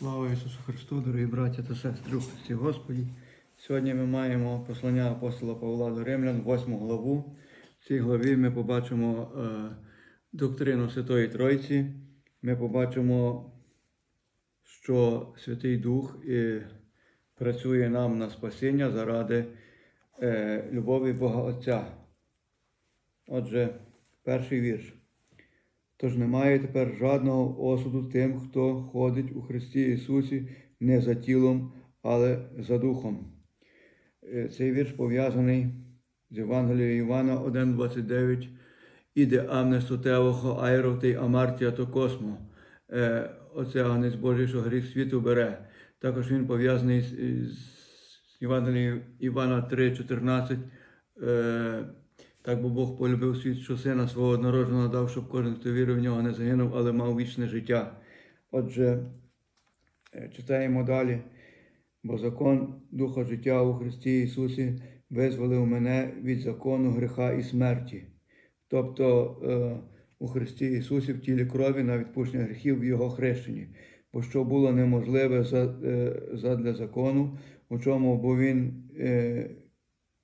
Слава Ісусу Христу, дорогі браття та сестри у Христі Господі. Сьогодні ми маємо послання апостола Павла до Римлян, 8 главу. В цій главі ми побачимо е, доктрину Святої Тройці. Ми побачимо, що Святий Дух е, працює нам на спасіння заради е, любові Бога Отця. Отже, перший вірш. Тож немає тепер жодного осуду тим, хто ходить у Христі Ісусі не за тілом, але за духом. Е, Цей вірш пов'язаний з Євангелією Івана 1,29 Іде амнесту теохо айротей амартія то космо. Е, Оце агнець Божий, що гріх світу бере. Також він пов'язаний з Євангелією Івана 3,14. Так бо Бог полюбив світ, що сина свого однородженого дав, щоб кожен, хто вірив в нього, не загинув, але мав вічне життя. Отже, е, читаємо далі. Бо закон Духа життя у Христі Ісусі визволив мене від закону гріха і смерті. Тобто е, у Христі Ісусі в тілі крові на відпущення гріхів в Його хрещенні. Бо що було неможливе е, задля закону, у чому бо Він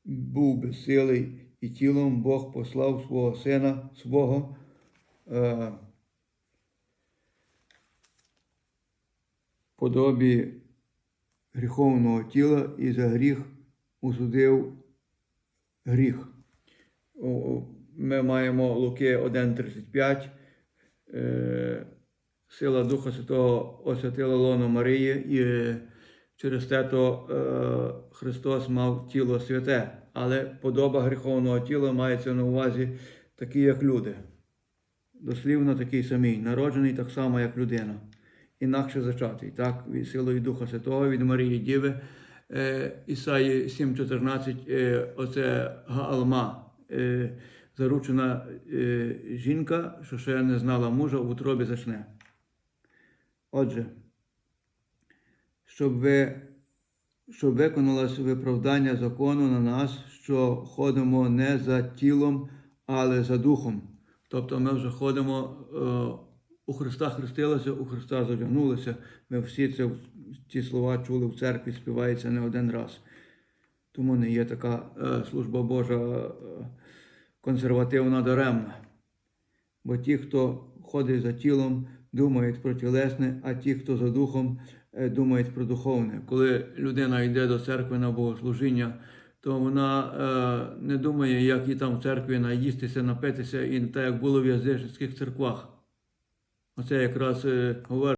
був безсилий і тілом Бог послав свого сина свого. Е, подобі гріховного тіла і за гріх усудив гріх. Ми маємо Луки 1,35. Е, Сила Духа Святого освятила лоно Марії, і е, через те то е, Христос мав тіло святе, але подоба гріховного тіла мається на увазі такі, як люди. Дослівно такий самий, народжений так само, як людина, інакше зачатий, так, від силою Духа Святого від Марії Діви. Е, Ісаї 7,14, е, оце Гаалма, е, заручена е, жінка, що ще не знала мужа, в утробі зачне. Отже, щоб ви щоб виконалось виправдання закону на нас, що ходимо не за тілом, але за духом. Тобто ми вже ходимо е, у Христа хрестилися, у Христа задягнулися. Ми всі це, ці слова чули в церкві, співається не один раз. Тому не є така е, служба Божа е, консервативна даремна. Бо ті, хто ходить за тілом, думають про тілесне, а ті, хто за духом, е, думають про духовне. Коли людина йде до церкви на богослужіння, то вона е, не думає, як їй там в церкві наїстися, напитися, і так як було в язичницьких церквах. Оце якраз е, говорить.